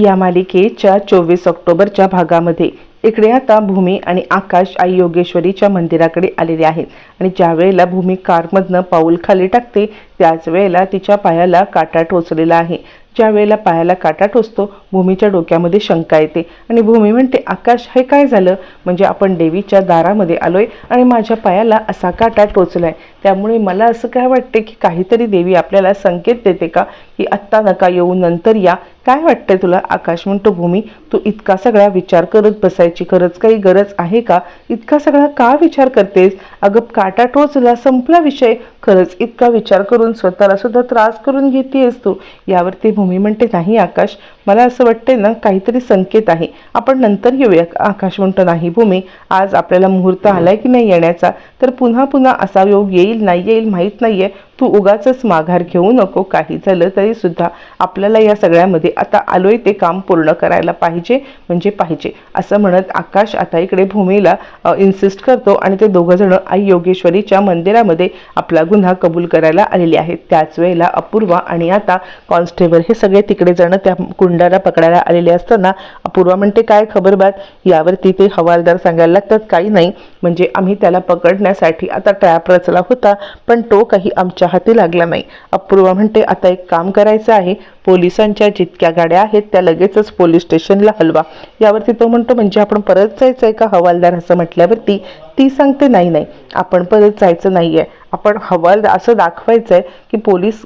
या मालिकेच्या चोवीस ऑक्टोबरच्या भागामध्ये. इकडे आता भूमी आणि आकाश आई योगेश्वरीच्या मंदिराकडे आलेले आहेत. आणि ज्या वेळेला भूमी कारमधनं पाऊल खाली टाकते त्याच वेळेला तिच्या पायाला काटा टोचलेला आहे. ज्या वेळेला पायाला काटा टोचतो भूमीच्या डोक्यामध्ये शंका येते. आणि भूमी म्हणते आकाश हे काय झालं? म्हणजे आपण देवीच्या दारामध्ये आलोय आणि माझ्या पायाला असा काटा टोचलाय. त्यामुळे मला असं काय वाटते की काहीतरी देवी आपल्याला संकेत देते का? की आत्ता नका येऊ नंतर या. काय वाटतंय तुला? आकाश म्हणतो भूमी तू इतका सगळा विचार करत बसायची खरंच काही गरज आहे का? इतका सगळा का विचार करतेस? अगं काटा टोचला संपला विषय. खरंच इतका विचार करून स्वतःला सुद्धा त्रास करून घेतेस तू. यावरती भूमी म्हणते नाही आकाश मला असं वाटतंय ना काहीतरी संकेत आहे. आपण नंतर येऊया. आकाश म्हणतो नाही भूमी आज आपल्याला मुहूर्त आलाय की नाही येण्याचा? तर पुन्हा पुन्हा असा योग येईल नाही येईल माहीत नाहीये. तू उगाच माघार घेऊ नको. काही झालं तरी सुद्धा आपल्याला या सगळ्यामध्ये आता आलोय ते काम पूर्ण करायला पाहिजे म्हणजे पाहिजे. असं म्हणत आकाश आता इकडे भूमीला इन्सिस्ट करतो आणि ते दोघं जण आई योगेश्वरीच्या मंदिरामध्ये आपला गुन्हा कबूल करायला आलेले आहेत. त्याच वेळेला अपूर्वा आणि आता कॉन्स्टेबल हे सगळे तिकडे जण त्या गुंडाला पकडायला आलेले असताना अपूर्वा म्हणते काय खबर बात यावरती ते हवालदार सांगायला लागतात काही नाही. म्हणजे आम्ही त्याला पकडण्यासाठी आता ट्रॅप रचला होता पण तो काही आमच्या हाती लागला नाही. अपूर्वा म्हणते आता एक काम करायचं आहे. पोलिसांच्या जितक्या गाड्या आहेत त्या लगेचच पोलीस स्टेशनला हलवा. यावरती तो म्हणतो म्हणजे आपण परत जायचं आहे का हवालदार? असं म्हटल्यावरती ती सांगते नाही नाही. आपण परत जायचं नाही आहे आपण हवाल असं दाखवायचं आहे की पोलीस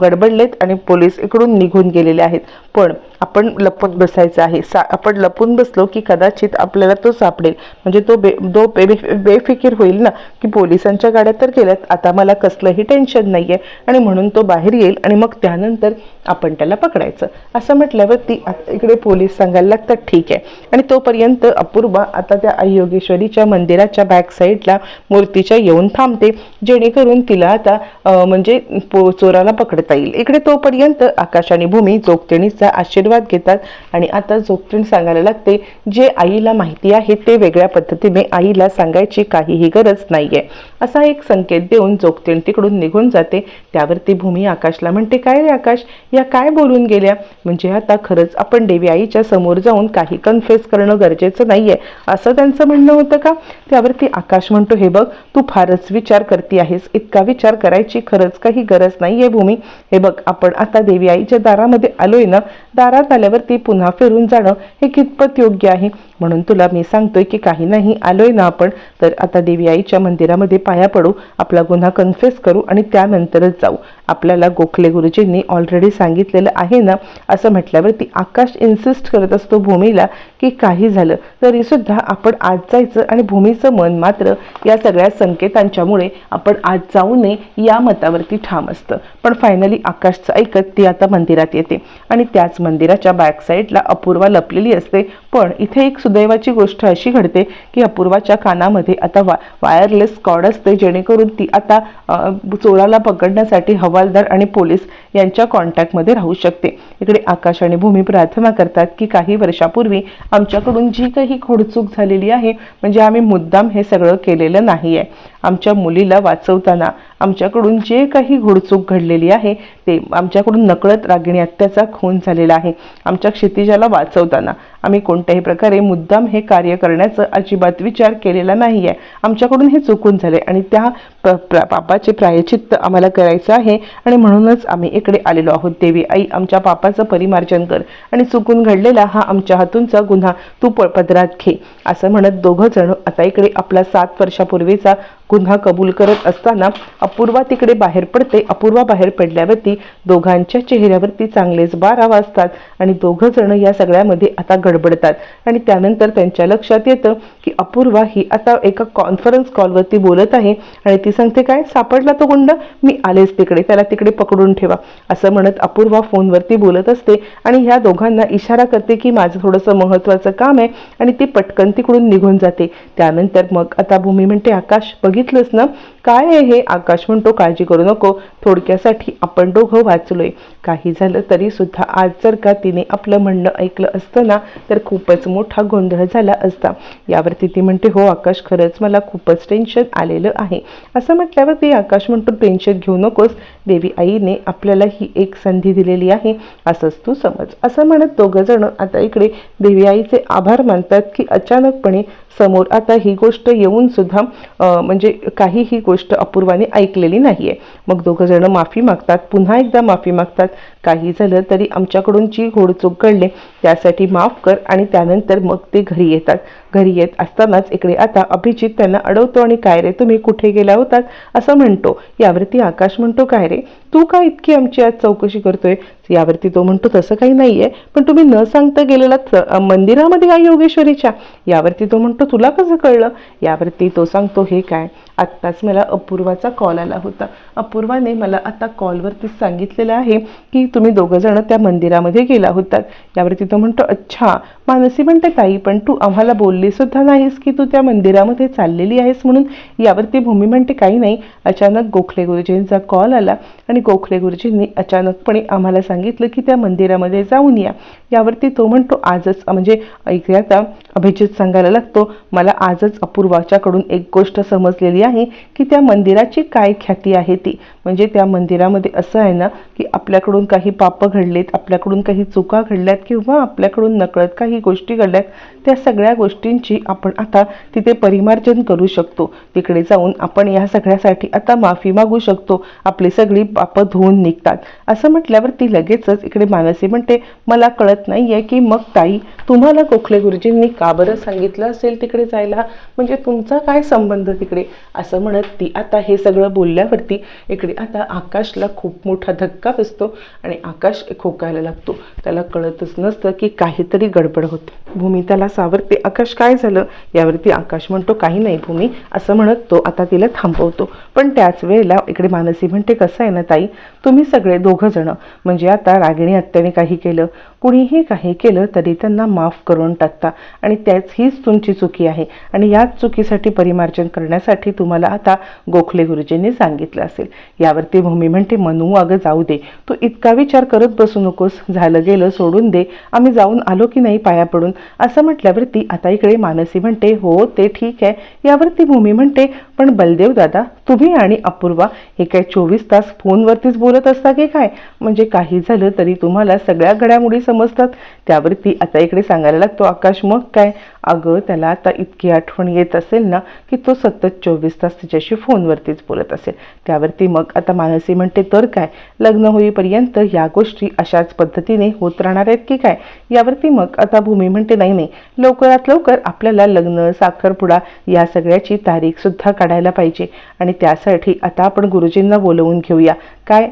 गडबडलेत आणि पोलीस इकडून निघून गेलेले आहेत. पण आपण लपून बसायचं आहे. सा आपण लपून बसलो की कदाचित आपल्याला तो सापडेल. म्हणजे तो बे दो बे बे- बेफिकीर होईल ना? की पोलिसांच्या गाड्या तर गेल्यात आता मला कसलंही टेन्शन नाही आहे आणि म्हणून तो बाहेर येईल आणि मग त्यानंतर आपण त्याला पकडायचं. असं म्हटल्यावर ती इकडे पोलीस सांगायला लागतात ठीक आहे. आणि तोपर्यंत अपूर्वा आता त्या अयोगेश्वरीच्या योगेश्वरीच्या मंदिराच्या बॅक साईडला मूर्तीच्या येऊन थांबते. जेणेकरून तिला आता म्हणजे पो चोराला पकडता येईल. इकडे तोपर्यंत आकाश आणि भूमी जोगतेणीचा आशीर्वाद घेतात आणि आता जोगतेण सांगायला लागते जे आईला माहिती आहे ते वेगळ्या पद्धतीने आईला सांगायची काहीही गरज नाहीये. असा एक संकेत देऊन जोगतेण तिकडून निघून जाते. त्यावरती भूमी आकाशला म्हणते काय रे आकाश या काय बोलून गेल्या? म्हणजे आता खरंच आपण देवी आईच्या समोर जाऊन काही कन्फेस करणं गरजेचं नाहीये. असं त्यांचं म्हणणं होतं का? त्यावरती आकाश म्हणतो हे बघ तू फारच विचार करती आहेस. इतका विचार करायची खरंच काही गरज नाहीये भूमी. हे बघ आपण आता देवी आईच्या दारामध्ये आलोय ना? दारा झाल्यावर आल्यावरती पुन्हा फिरून जाणं हे कितपत योग्य आहे? म्हणून तुला मी सांगतोय की काही नाही आलोय ना आपण. तर आता देवी आईच्या मंदिरामध्ये पाया पडू आपला गुन्हा कन्फेस करू आणि त्यानंतरच जाऊ. आपल्याला गोखले गुरुजींनी ऑलरेडी सांगितलेलं आहे ना? असं म्हटल्यावरती आकाश इन्सिस्ट करत असतो भूमीला की काही झालं तरी सुद्धा आपण आज जायचं आणि भूमीचं मन मात्र या सगळ्या संकेतांच्यामुळे आपण आज जाऊ नये या मतावरती ठाम असतं. पण फायनली आकाशचं ऐकत ती आता मंदिरात येते. आणि त्याच मंदिराच्या बॅक साईडला अपूर्वा लपलेली असते. पण इथे एक सुदैवाची गोष्ट अशी घडते की अपूर्वाच्या कानामध्ये आता वा वायरलेस कॉड असते जेणेकरून ती आता चोराला पकडण्यासाठी हवालदार आणि पोलीस यांच्या कॉन्टॅक्टमध्ये राहू शकते. इकडे आकाश आणि भूमी प्रार्थना करतात की काही वर्षापूर्वी आमच्याकडून जी काही खोडचूक झालेली आहे म्हणजे आम्ही मुद्दाम हे सगळं केलेलं नाही आहे आमच्या मुलीला वाचवताना आमच्याकडून जे काही घोडचूक घडलेली आहे ते आमच्याकडून नकळत रागिणी हत्याचा खून झालेला आहे. आमच्या क्षितिजाला वाचवताना आम्ही कोणत्याही प्रकारे मुद्दाम हे कार्य करण्याचं अजिबात विचार केलेला नाही आहे आमच्याकडून हे चुकून झाले आणि त्या प- पापाचे प्रायचित्त आम्हाला करायचं आहे आणि म्हणूनच आम्ही इकडे आलेलो आहोत. देवी आई आमच्या पापाचं परिमार्जन कर आणि चुकून घडलेला हा आमच्या हातूनचा गुन्हा तू प- पदरात घे. असं म्हणत दोघं जण आता इकडे आपला सात वर्षापूर्वीचा गुन्हा कबूल करत असताना अपूर्वा तिकडे बाहेर पडते. अपूर्वा बाहेर पडल्यावरती दोघांच्या चेहऱ्यावरती चांगलेच बारा वाजतात आणि दोघं जण या सगळ्यामध्ये आता गडबडतात. आणि त्यानंतर त्यांच्या लक्षात येतं की अपूर्वा ही आता एका कॉन्फरन्स कॉलवरती बोलत आहे आणि ती सांगते काय सापडला तो गुंड? मी आलेच तिकडे. त्याला तिकडे पकडून ठेवा. असं म्हणत अपूर्वा फोनवरती बोलत असते आणि ह्या दोघांना इशारा करते की माझं थोडंसं महत्त्वाचं काम आहे. आणि ती पटकन तिकडून निघून जाते. त्यानंतर मग आता भूमी म्हणते आकाश बघितलंस ना? काय आहे हे आकाश म्हणतो काळजी करू नको थोडक्यासाठी आपण दोघं वाचलोय. काही झालं तरी सुद्धा आज जर का तिने आपलं म्हणणं ऐकलं असतं ना तर खूपच मोठा गोंधळ झाला असता. यावरती ती म्हणते हो आकाश खरंच मला खूपच टेन्शन आलेलं आहे. असं म्हटल्यावरती आकाश म्हणतो टेन्शन घेऊ नकोस. देवी आईने आपल्याला ही एक संधी दिलेली आहे. असंच तू समज. असं म्हणत दोघं जण आता इकडे देवी आईचे आभार मानतात की अचानकपणे समोर आता ही गोष्ट येऊन सुद्धा म्हणजे काही ही गोष्ट अपूर्वाने ऐकलेली नाहीये. मग दोघं जण माफी मागतात पुन्हा एकदा माफी मागतात. काही झालं तरी आमच्याकडून जी घोडचूक घडले त्यासाठी माफ कर आणि त्यानंतर मग ते घरी येतात. घरी येत असतानाच इकडे आता अभिजित त्यांना अडवतो आणि काय रे तुम्ही कुठे गेला होतात? असं म्हणतो. यावरती आकाश म्हणतो काय रे तू का इतकी आमची आज चौकशी करतोय? यावरती तो म्हणतो तसं काही नाही आहे पण तुम्ही न सांगता गेलेला मंदिरामध्ये काय योगेश्वरीच्या. यावरती तो म्हणतो तुला कसं कळलं? यावरती तो सांगतो हे काय? आत्ताच मला अपूर्वाचा कॉल आला होता. अपूर्वाने मला आता कॉलवरती सांगितलेलं आहे की तुम्ही दोघंजणं त्या मंदिरामध्ये गेला होतात. यावरती तो म्हणतो अच्छा मानसी म्हणते ताई पण तू आम्हाला बोललीसुद्धा नाहीस की तू त्या मंदिरामध्ये चाललेली आहेस म्हणून. यावरती भूमी म्हणते काही नाही. अचानक गोखले गुरुजींचा कॉल आला आणि गोखले गुरुजींनी अचानकपणे आम्हाला सांगितलं की त्या मंदिरामध्ये जाऊन या. यावरती तो म्हणतो आजच म्हणजे ऐकूया आता अभिजित सांगायला लागतो मला आजच अपूर्वाच्याकडून एक गोष्ट समजलेली आहे की त्या मंदिराची काय ख्याती आहे ती. म्हणजे त्या मंदिरामध्ये असं आहे ना की आपल्याकडून काही पापं घडलेत आपल्याकडून काही चुका घडल्यात किंवा आपल्याकडून नकळत काही गोष्टी घडल्यात त्या सगळ्या गोष्टींची आपण आता तिथे परिमार्जन करू शकतो. तिकडे जाऊन आपण या सगळ्यासाठी आता माफी मागू शकतो. आपली सगळी पापं धुवून निघतात. असं म्हटल्यावर ती लगेचच इकडे मानसी म्हणते मला कळत नाही आहे की मग ताई तुम्हाला गोखले गुरुजींनी का बरं सांगितलं असेल तिकडे? जायला? म्हणजे तुमचा काय संबंध तिकडे? असं म्हणत ती आता हे सगळं बोलल्यावरती इकडे आता आकाशला खूप मोठा धक्का बसतो आणि आकाश खोकायला लागतो. त्याला कळतच नसतं की काहीतरी गडबड होते. भूमी त्याला सावरते. आकाश काय झालं? यावरती आकाश म्हणतो काही नाही भूमी असं म्हणत तो आता तिला थांबवतो. पण त्याच वेळेला इकडे मानसी म्हणते कसं आहे ना ताई? तुम्ही सगळे दोघं जण. म्हणजे आता रागिणी आत्याने काही केलं. कुणीही काही केलं तरी त्यांना माफ करून टाकता. आणि त्याच हीच तुमची चुकी आहे. आणि याच चुकीसाठी परिमार्जन करण्यासाठी तुम्हाला आता गोखले गुरुजींनी सांगितलं असेल. यावरती भूमी म्हणते मनू अगं जाऊ दे. तू इतका विचार करत बसू नकोस. झालं गेलं सोडून दे. आम्ही जाऊन आलो की नाही पाया पडून? असं म्हटल्यावरती आता इकडे मानसी म्हणते हो ते ठीक आहे. यावरती भूमी म्हणते पण बलदेव दादा तुम्ही आणि अपूर्वा हे काय चोवीस तास फोनवरतीच बोलत असता की काय? म्हणजे काही झालं तरी तुम्हाला सगळ्या घडामोडी समजतात. त्यावरती आता इकडे सांगायला लागतो आकाश मग काय? अगं त्याला आता इतकी आठवण येत असेल ना की तो सतत चोवीस तास तिच्याशी फोनवरतीच बोलत असेल. त्यावरती मग आता मानसी म्हणते तर काय? लग्न होईपर्यंत या गोष्टी अशाच पद्धतीने होत राहणार आहेत की काय? यावरती मग आता भूमी म्हणते नाही नाही. लवकरात लवकर आपल्याला लग्न साखरपुडा या सगळ्याची तारीख सुद्धा काढायला पाहिजे आणि त्यासाठी आता आपण गुरुजींना बोलवून घेऊया. काय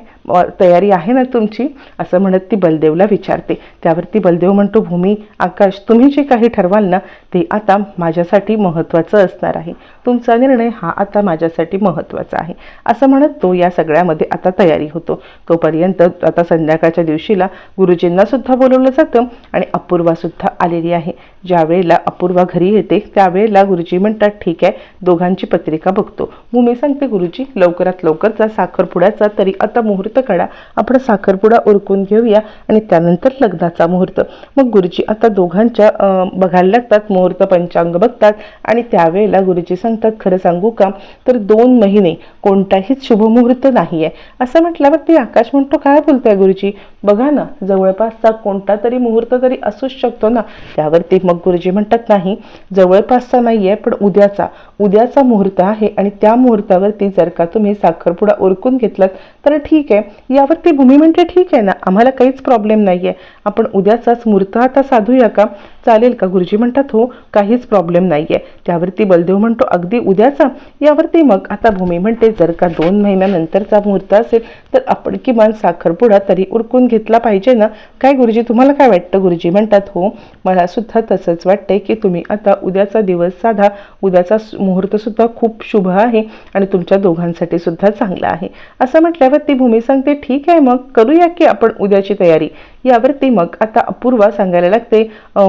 तयारी आहे ना तुमची? असं म्हणत ती बलदेवला विचारते. त्यावरती बलदेव म्हणतो भूमी आकाश तुम्ही जे काही ठरवाल ना ते आता माझ्यासाठी महत्त्वाचं असणार आहे. तुमचा निर्णय हा आता माझ्यासाठी महत्त्वाचा आहे. असं म्हणत तो या सगळ्यामध्ये आता तयारी होतो. तोपर्यंत आता संध्याकाळच्या दिवशीला गुरुजींनासुद्धा बोलवलं जातं आणि अपूर्वासुद्धा आलेली आहे. ज्या वेळेला अपूर्वा घरी येते त्यावेळेला गुरुजी म्हणतात ठीक आहे दोघांची पत्रिका बघतो. भूमी सांगते गुरुजी लवकरात लवकरचा साखरपुड्याचा तरी आता मुहूर्त काढा. आपण साखरपुडा उरकून घेऊया आणि त्यानंतर लग्नाचा मुहूर्त. मग गुरुजी आता दोघांच्या बघायला लागतात मुहूर्त पंचांग बघतात आणि त्यावेळेला गुरुजी सांगतात खरं सांगू का? तर दोन महिने कोणताहीच शुभमुहूर्त नाही आहे असं म्हटल्यावरती आकाश म्हणतो काय बोलताय गुरुजी? बघा ना जवळपासचा कोणता तरी मुहूर्त तरी असूच शकतो ना. त्यावरती मग गुरुजी म्हणतात नाही जवळपासचा नाही आहे पण उद्याचा. उद्याचा मुहूर्त आहे आणि त्या मुहूर्तावरती जर का तुम्ही साखरपुडा उरकून घेतलात तर ठीक आहे. यावरती भूमी म्हणते ठीक आहे ना? आम्हाला काहीच प्रॉब्लेम नाही आहे आपण उद्याचाच मूर्त आता साधूया का? चालेल का? गुरुजी म्हणतात हो काहीच प्रॉब्लेम नाही आहे त्यावरती बलदेव म्हणतो अगदी उद्याचा? यावरती मग आता भूमी म्हणते जर का दोन महिन्यानंतरचा मुहूर्त असेल तर आपण किमान साखरपुडा तरी उरकून घेतला पाहिजे ना? काय गुरुजी तुम्हाला काय वाटतं? गुरुजी म्हणतात हो मला सुद्धा तसंच वाटतंय की तुम्ही आता उद्याचा दिवस साधा. उद्याचा मुहूर्तसुद्धा खूप शुभ आहे आणि तुमच्या दोघांसाठी सुद्धा चांगला आहे. असं म्हटल्यावर म्हटल्यावरती भूमी सांगते ठीक आहे मग करूया की आपण उद्याची तयारी. यावरती मग आता अपूर्वा सांगायला लागते.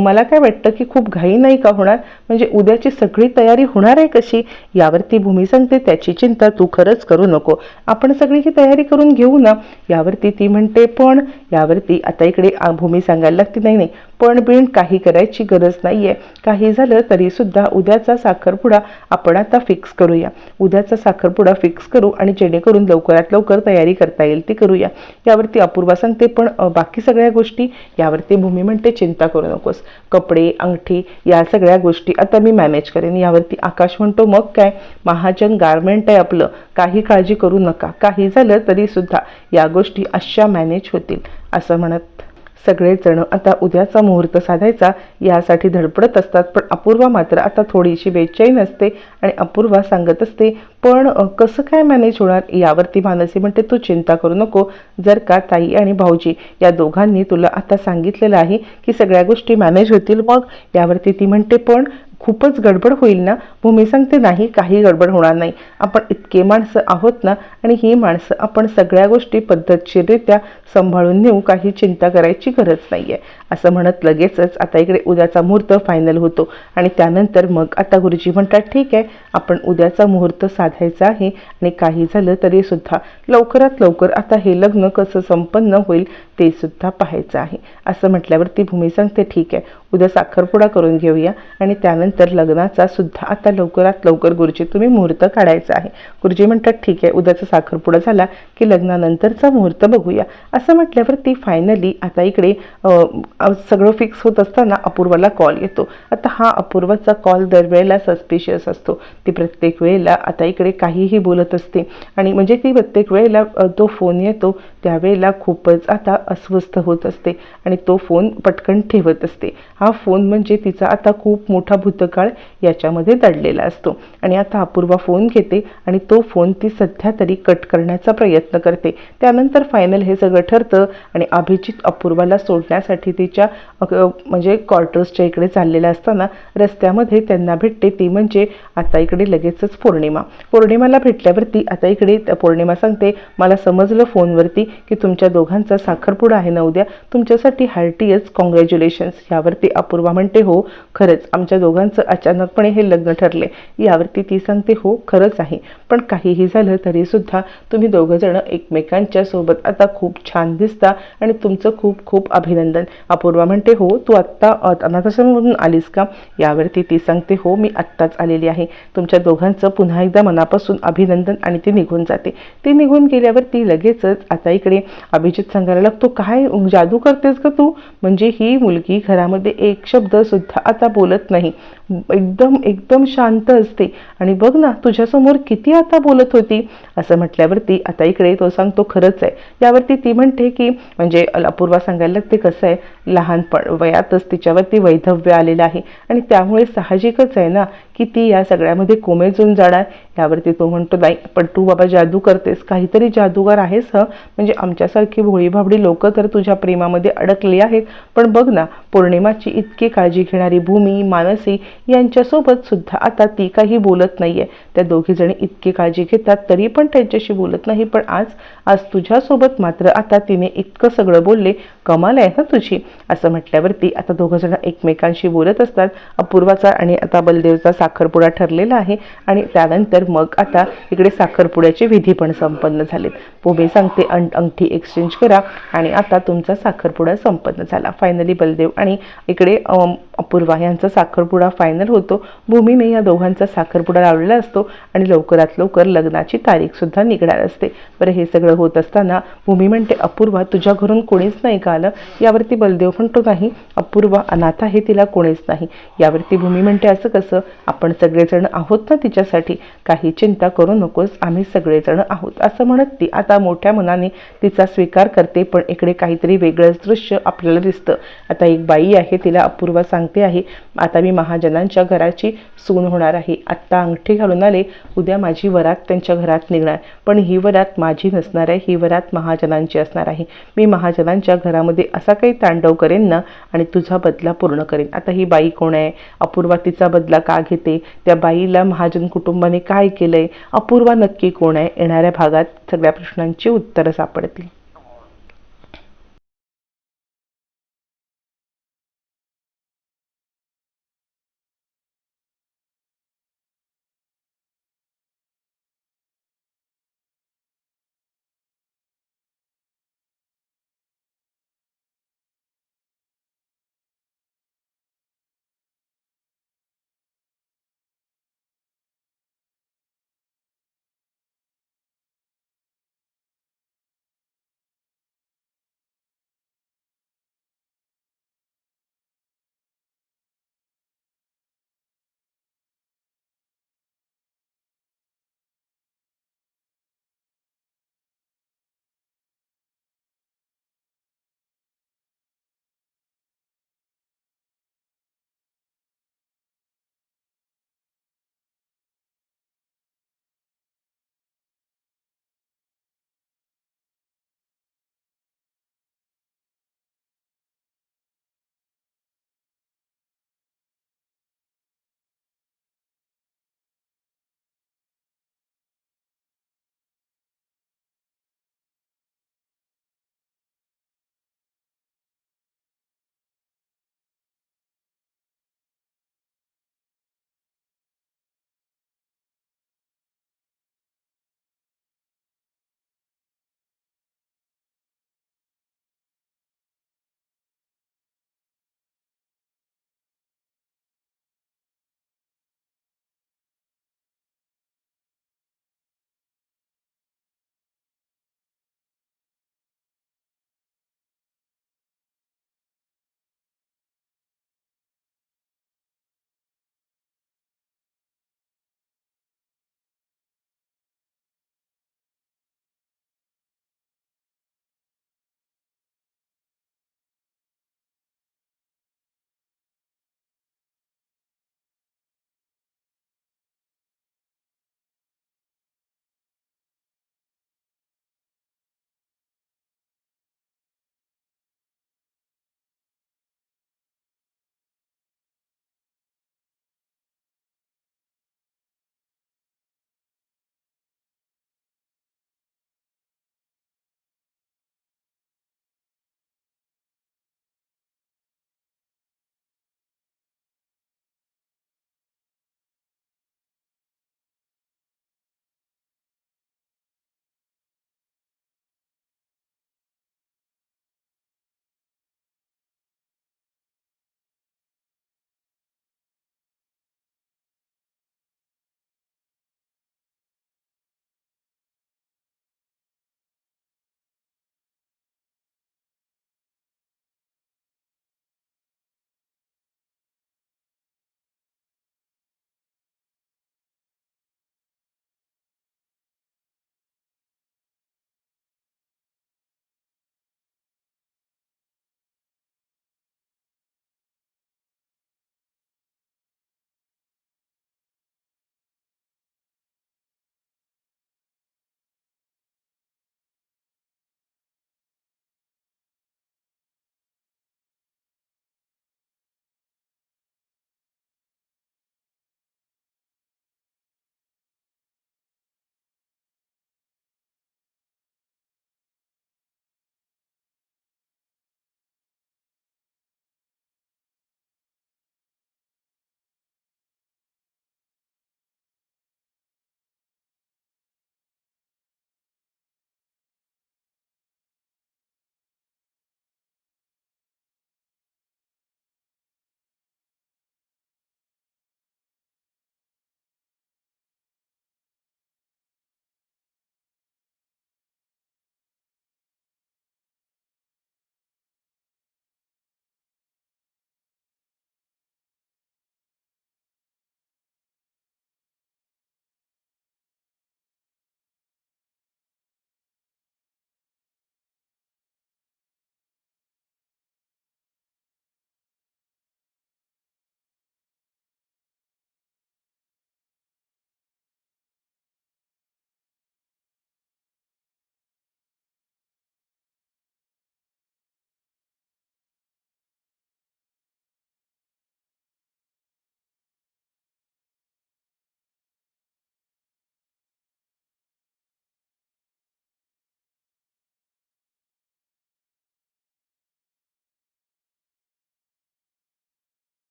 मला काय वाटतं की खूप घाई नाही का होणार? म्हणजे उद्याची सगळी तयारी होणार आहे कशी? यावरती भूमी सांगते त्याची चिंता तू खरंच करू नको. आपण सगळी ही तयारी करून घेऊ ना? यावरती ती म्हणते पण. यावरती आता इकडे भूमी सांगायला लागते नाही नाही पण बिण काही करायची गरज नाहीये. काही झालं तरी सुद्धा उद्याचा साखरपुडा आपण आता फिक्स करूया. उद्याचा साखरपुडा फिक्स करू आणि जेणेकरून लवकरात लवकर तयारी करता येईल ती करूया. यावरती अपूर्वा सांगते पण बाकी सगळ्या गोष्टी यावरती भूमी म्हणते चिंता करू नकोस. कपडे अंगठी या सगळ्या गोष्टी आता मी मॅनेज करेन. यावरती आकाश म्हणतो मग काय? महाजन गारमेंट आहे आपलं. काही काळजी करू नका. काही झालं तरी सुद्धा या गोष्टी अशा मॅनेज होतील असं म्हणत सगळेजण आता उद्याचा मुहूर्त साधायचा यासाठी धडपडत असतात. पण अपूर्वा मात्र आता थोडीशी बेचैन असते आणि अपूर्वा सांगत असते पण कसं काय मॅनेज होणार? यावरती मानसी म्हणते तू चिंता करू नको. जर का ताई आणि भाऊजी या दोघांनी तुला आता सांगितलेलं आहे की सगळ्या गोष्टी मॅनेज होतील मग? यावरती ती म्हणते पण खूपच गडबड होईल ना? भूमी सांगते नाही काही गडबड होणार नाही. आपण इतके माणसं आहोत ना आणि ही माणसं आपण सगळ्या गोष्टी पद्धतशीररित्या सांभाळून नेऊ काही चिंता करायची गरज नाही आहे असं म्हणत लगेचच आता इकडे उद्याचा मुहूर्त फायनल होतो. आणि त्यानंतर मग आता गुरुजी म्हणतात ठीक आहे आपण उद्याचा मुहूर्त साधायचा आहे. आणि काही झालं तरीसुद्धा लवकरात लवकर आता हे लग्न कसं संपन्न होईल ते सुद्धा पाहायचं आहे. असं म्हटल्यावर ती भूमी सांगते ठीक आहे उद्या साखरपुडा करून घेऊया. आणि त्यानंतर लग्नाचा सुद्धा आता लवकरात लवकर गुरुजी तुम्ही मुहूर्त काढायचा आहे. गुरुजी म्हणतात ठीक आहे उद्याचा साखरपुडा झाला की लग्नानंतरचा मुहूर्त बघूया. असं म्हटल्यावर ती फायनली आता इकडे सगळं फिक्स होत असताना अपूर्वाला कॉल येतो. आता हा अपूर्वाचा कॉल दरवेळेला सस्पिशियस असतो. ती प्रत्येक वेळेला आता इकडे काहीही बोलत असते. आणि म्हणजे ती प्रत्येक वेळेला तो फोन येतो. त्यावेळेला खूपच आता अस्वस्थ होत असते. आणि तो फोन पटकन ठेवत असते. हा हा फोन म्हणजे तिचा आता खूप मोठा भूतकाळ याच्यामध्ये दडलेला असतो. आणि आता अपूर्वा फोन घेते आणि तो फोन ती सध्या तरी कट करण्याचा प्रयत्न करते. त्यानंतर फायनल हे सगळं ठरतं आणि अभिजित अपूर्वाला सोडण्यासाठी तिच्या म्हणजे क्वार्टर्सच्या इकडे चाललेला असताना रस्त्यामध्ये त्यांना भेटते. ती म्हणजे आता इकडे लगेचच पौर्णिमा. पौर्णिमाला भेटल्यावरती आता इकडे पौर्णिमा सांगते मला समजलं फोनवरती की तुमच्या दोघांचा साखरपुडा आहे ना उद्या. तुमच्यासाठी हार्टियस कॉंग्रॅच्युलेशन्स यावरती अपूर्वा म्हणते हो खरंच आमच्या दोघांचं अचानकपणे हे लग्न ठरले. यावरती ती सांगते हो खरंच आहे. पण काहीही झालं तरी सुद्धा तुम्ही दोघं जण एकमेकांच्या सोबत आता खूप छान दिसता आणि तुमचं खूप खूप अभिनंदन. अपूर्वा म्हणते हो तू आत्ता अ, आलीस का? यावरती ती सांगते हो मी आत्ताच आलेली आहे. तुमच्या दोघांचं पुन्हा एकदा मनापासून अभिनंदन आणि ती निघून जाते. ती निघून गेल्यावर ती लगेचच आता इकडे अभिजित सांगायला लागतो काय जादू करतेस का तू? म्हणजे ही मुलगी घरामध्ये एक शब्द सुद्धा आता बोलत नाही. एकदम एकदम शांत असते. आणि बघ ना तुझ्यासमोर किती आता बोलत होती? असं म्हटल्यावरती आता इकडे तो सांगतो खरंच आहे. यावरती ती म्हणते की म्हणजे अपूर्वा सांगायला लागते कसं आहे? लहानपण वयातच तिच्यावरती वैधव्य आलेलं आहे. आणि त्यामुळे साहजिकच आहे ना की ती या सगळ्यामध्ये कोमेजून जाणार. यावरती तो म्हणतो नाही पण तू बाबा जादू करतेस. काहीतरी जादूगार आहेस हं? म्हणजे आमच्यासारखी भोळीभाबडी लोक तर तुझ्या प्रेमामध्ये अडकली आहेत. पण बघ ना पौर्णिमाची इतकी काळजी घेणारी भूमी मानसी यांच्यासोबत सुद्धा आता ती काही बोलत नाहीये. त्या दोघीजणी इतकी काळजी घेतात तरी पण त्यांच्याशी बोलत नाही पण आज आज तुझ्यासोबत मात्र आता तिने इतकं सगळं बोलले कमाल आहे ना तुझी? असं म्हटल्यावरती आता दोघंजणं एकमेकांशी बोलत असतात. अपूर्वाचा आणि आता बलदेवचा साखरपुडा ठरलेला आहे आणि त्यानंतर मग आता इकडे साखरपुड्याचे विधी पण संपन्न झालेत. पोबे सांगते अं अंगठी एक्सचेंज करा आणि आता तुमचा साखरपुडा संपन्न झाला. फायनली बलदेव आणि इकडे अपूर्वा यांचा साखरपुडा फायनल होतो. भूमीने या दोघांचा साखरपुडा लावलेला असतो आणि लवकरात लवकर लग्नाची तारीखसुद्धा निघणार असते. बरं हे सगळं होत असताना भूमी म्हणते अपूर्वा तुझ्या घरून कोणीच नाही का आलं? यावरती बलदेव म्हणतो नाही अपूर्वा अनाथ आहे तिला कोणीच नाही. यावरती भूमी म्हणते असं कसं? आपण सगळेजण आहोत ना तिच्यासाठी? काही चिंता करू नकोस आम्ही सगळेजण आहोत. असं म्हणत ती आता मोठ्या मनाने तिचा स्वीकार करते पण इकडे काहीतरी वेगळंच दृश्य आपल्याला दिसतं. आता एक बाई आहे तिला अपूर्वा सांग सांगते आहे. आता मी महाजनांच्या घराची सून होणार आहे. आत्ता अंगठी घालून आले उद्या माझी वरात त्यांच्या घरात निघणार. पण ही वरात माझी नसणार आहे ही वरात महाजनांची असणार आहे. मी महाजनांच्या घरामध्ये असा काही तांडव करेन ना आणि तुझा बदला पूर्ण करेन. आता ही बाई कोण आहे? अपूर्वा तिचा बदला का घेते? त्या बाईला महाजन कुटुंबाने काय केलं आहे अपूर्वा नक्की कोण आहे? येणाऱ्या भागात सगळ्या प्रश्नांची उत्तरं सापडतील.